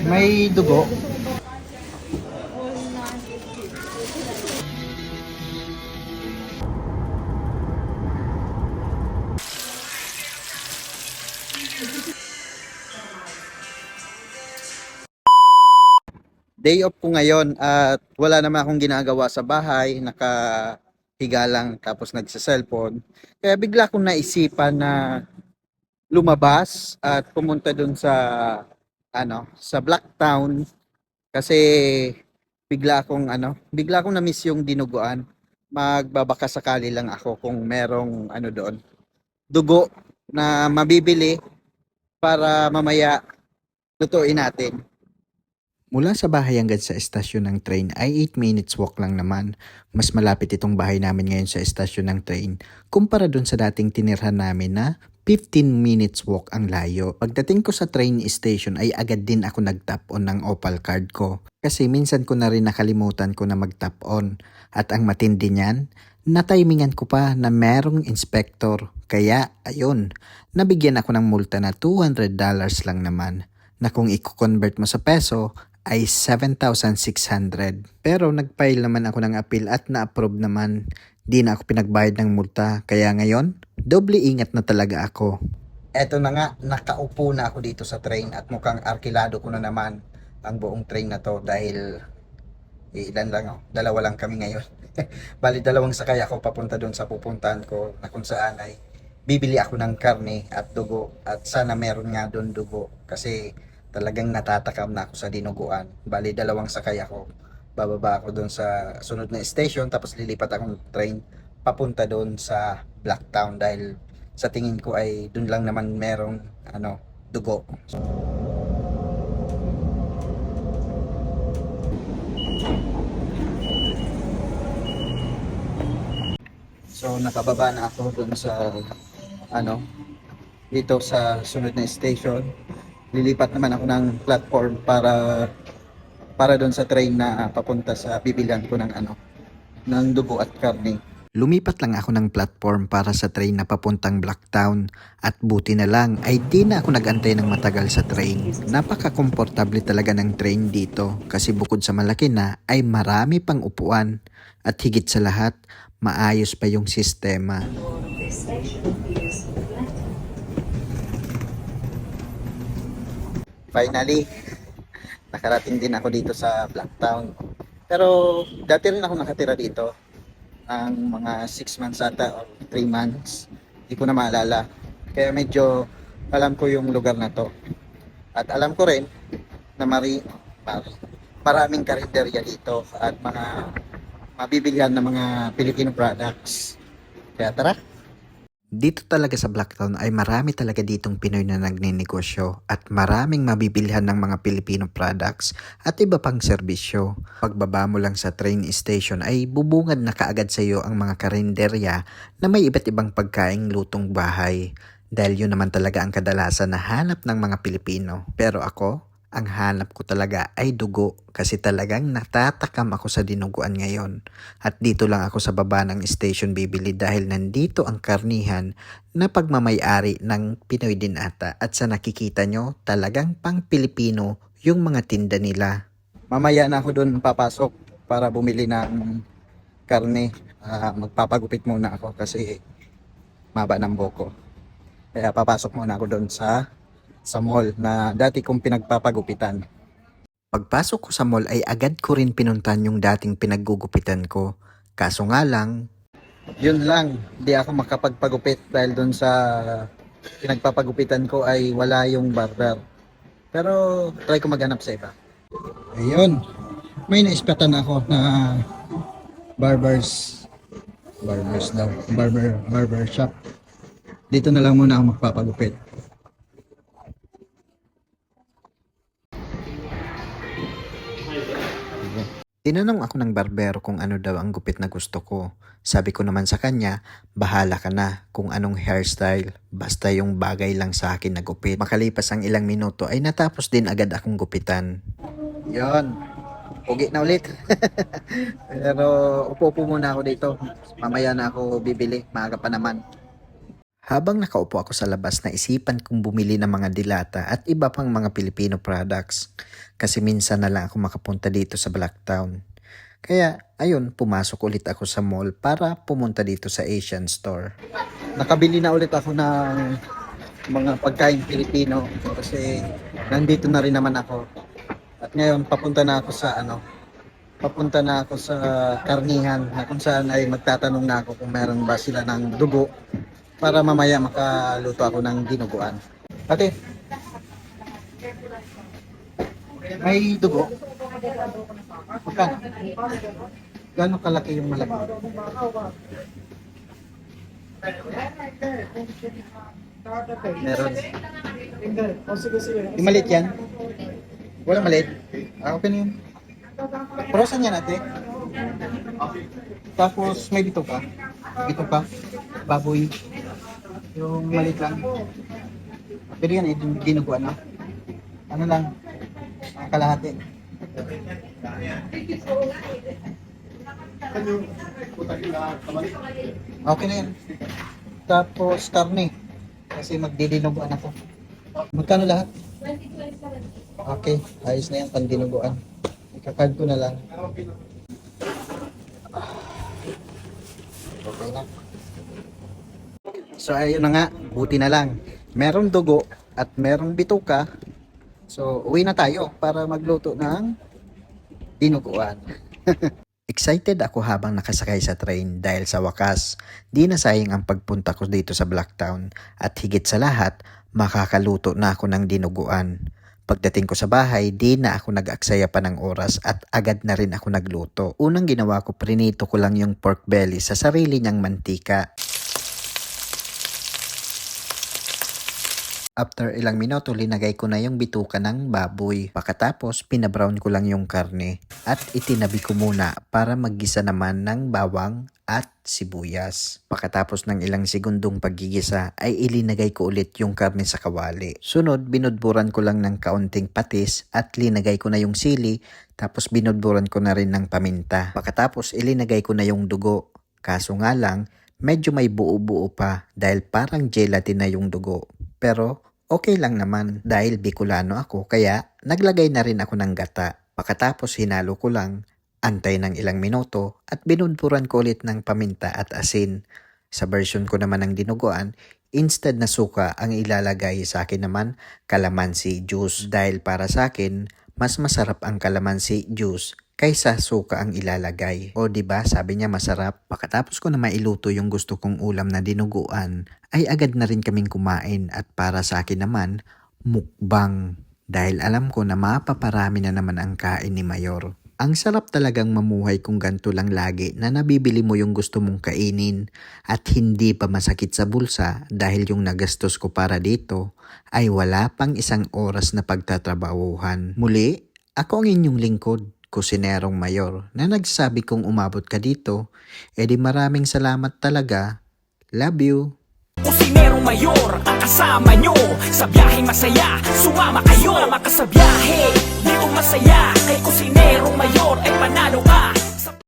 May dugo. Day off ko ngayon at wala naman akong ginagawa sa bahay, nakahiga lang tapos nagsa-cellphone. Kaya bigla kong naisipan na lumabas at pumunta dun sa ano, sa Blacktown kasi bigla akong ano, bigla akong na-miss yung dinuguan. Magbabaka sakali lang ako kung merong ano doon, dugo na mabibili para mamaya lutuin natin. Mula sa bahay hanggang sa estasyon ng train ay 8 minutes walk lang naman. Mas malapit itong bahay namin ngayon sa estasyon ng train kumpara dun sa dating tinirhan namin na 15 minutes walk ang layo. Pagdating ko sa train station ay agad din ako nag-tap on ng Opal card ko. Kasi minsan ko na rin nakalimutan ko na mag-tap on. At ang matindi niyan, natimingan ko pa na merong inspector. Kaya, ayun, nabigyan ako ng multa na $200 lang naman na kung i-convert mo sa peso ay 7,600. Pero nag-file naman ako ng appeal at na-approve naman. Di na ako pinagbayad ng multa. Kaya ngayon, doble ingat na talaga ako. Eto na nga, nakaupo na ako dito sa train at mukhang arkilado ko na naman ang buong train na to dahil eh, ilan lang, oh, dalawa lang kami ngayon. Bali, dalawang sakay ako papunta doon sa pupuntahan ko na kung saan ay bibili ako ng karne at dugo at sana meron nga doon dugo kasi talagang natatakam na ako sa dinuguan. Bali, dalawang sakay ako. Bababa ako doon sa sunod na station tapos lilipat akong train papunta doon sa Blacktown dahil sa tingin ko ay doon lang naman merong ano, dugo. So nakababa na ako doon sa ano dito sa sunod na station. Lilipat naman ako ng platform para para doon sa train na papunta sa bibilihan ko ng ano ng dugo at karne. Lumipat lang ako ng platform para sa train na papuntang Blacktown at buti na lang ay di na ako nagantay ng matagal sa train. Napaka-komportable talaga ng train dito kasi bukod sa malaki na ay marami pang upuan at higit sa lahat maayos pa yung sistema. Station Finally, nakarating din ako dito sa Blacktown. Pero dati rin ako nakatira dito ng mga 6 months ata or 3 months. Hindi ko na maalala. Kaya medyo alam ko yung lugar na to. At alam ko rin na mari, mari maraming karinderya dito at mga mabibilihan ng mga Filipino products. Kaya tara! Dito talaga sa Blacktown ay marami talaga ditong Pinoy na nagninegosyo at maraming mabibilhan ng mga Filipino products at iba pang serbisyo. Pagbaba mo lang sa train station ay bubungad na kaagad sa iyo ang mga karinderya na may iba't ibang pagkaing lutong bahay. Dahil yun naman talaga ang kadalasan na hanap ng mga Pilipino. Pero ako, ang hanap ko talaga ay dugo kasi talagang natatakam ako sa dinuguan ngayon. At dito lang ako sa baba ng station bibili dahil nandito ang karnihan na pagmamayari ng Pinoy din ata. At sa nakikita nyo, talagang pang Pilipino yung mga tinda nila. Mamaya na ako doon papasok para bumili ng karne. Ah, magpapagupit muna ako kasi maba ng boko. Kaya papasok muna ako doon sa sa mall na dati kong pinagpapagupitan. Pagpasok ko sa mall ay agad ko rin pinuntan yung dating pinaggugupitan ko. Kaso nga lang, yun lang, di ako makapagpagupit dahil doon sa pinagpapagupitan ko ay wala yung barber. Pero try ko maghanap sa iba. Ayun, may naispatan ako na barbers barbers daw, barber barber shop. Dito na lang muna ako magpapagupit. Tinanong ako ng barbero kung ano daw ang gupit na gusto ko. Sabi ko naman sa kanya, bahala ka na kung anong hairstyle, basta yung bagay lang sa akin na gupit. Makalipas ang ilang minuto ay natapos din agad akong gupitan. Yon, pugi na ulit. Pero upo-upo muna ako dito. Mamaya na ako bibili, maaga pa naman. Habang nakaupo ako sa labas, naisipan kong bumili ng mga dilata at iba pang mga Filipino products. Kasi minsan na lang ako makapunta dito sa Blacktown. Kaya, ayun, pumasok ulit ako sa mall para pumunta dito sa Asian store. Nakabili na ulit ako ng mga pagkain Pilipino kasi nandito na rin naman ako. At ngayon papunta na ako sa ano, papunta na ako sa karnihan na kung saan ay magtatanong na ako kung meron ba sila ng dugo para mamaya makaluto ako ng dinuguan. Ate, may dugo? Magkano? Gano'ng kalaki yung malaki? Meron. Yung maliit yan? Wala maliit? Ah, na yun. Pero saan yan ate? Tapos may bito ka? Bito ka? Baboy? Yung maliit lang? Pero yan, eh, dinuguan na. Ano lang? ah, kalahati. Okay na yan. Tapos karne. Kasi magdidinuguan ako. Magkano lahat? Okay, ayos na yan, pandinuguan. Ikakad ko na lang. Okay na. So ayun na nga, buti na lang. Merong dugo at merong bituka. So uwi na tayo para magluto ng dinuguan. Excited ako habang nakasakay sa train dahil sa wakas, di na sayang ang pagpunta ko dito sa Blacktown at higit sa lahat, makakaluto na ako ng dinuguan. Pagdating ko sa bahay, di na ako nag-aksaya pa ng oras at agad na rin ako nagluto. Unang ginawa ko, prinito ko lang yung pork belly sa sarili niyang mantika. After ilang minuto, linagay ko na yung bituka ng baboy. Pagkatapos, pinabrown ko lang yung karne at itinabi ko muna para maggisa naman ng bawang at sibuyas. Pagkatapos ng ilang segundong paggigisa ay ilinagay ko ulit yung karne sa kawali. Sunod, binudburan ko lang ng kaunting patis at linagay ko na yung sili tapos binudburan ko na rin ng paminta. Pagkatapos, ilinagay ko na yung dugo. Kaso nga lang, medyo may buo-buo pa dahil parang gelatin na yung dugo. Pero okay lang naman dahil Bicolano ako kaya naglagay na rin ako ng gata. Pagkatapos hinalo ko lang, antay ng ilang minuto at binudburan ko ulit ng paminta at asin. Sa version ko naman ng dinuguan, instead na suka ang ilalagay sa akin naman kalamansi juice dahil para sa akin mas masarap ang kalamansi juice kaysa suka ang ilalagay. O 'di ba sabi niya masarap. Pagkatapos ko na mailuto yung gusto kong ulam na dinuguan, ay agad na rin kaming kumain at para sa akin naman, mukbang. Dahil alam ko na mapaparami na naman ang kain ni Mayor. Ang sarap talagang mamuhay kung ganito lang lagi na nabibili mo yung gusto mong kainin at hindi pa masakit sa bulsa dahil yung nagastos ko para dito ay wala pang isang oras na pagtatrabahuhan. Muli, ako ang inyong lingkod, kusinerong mayor, na nagsabi kong umabot ka dito, edi maraming salamat talaga. Love you. Kusinerong mayor ang kasama nyo Sa biyaheng masaya, sumama kayo Sumama ka sa biyahe, di masaya Kay kusinerong mayor ay panalo ka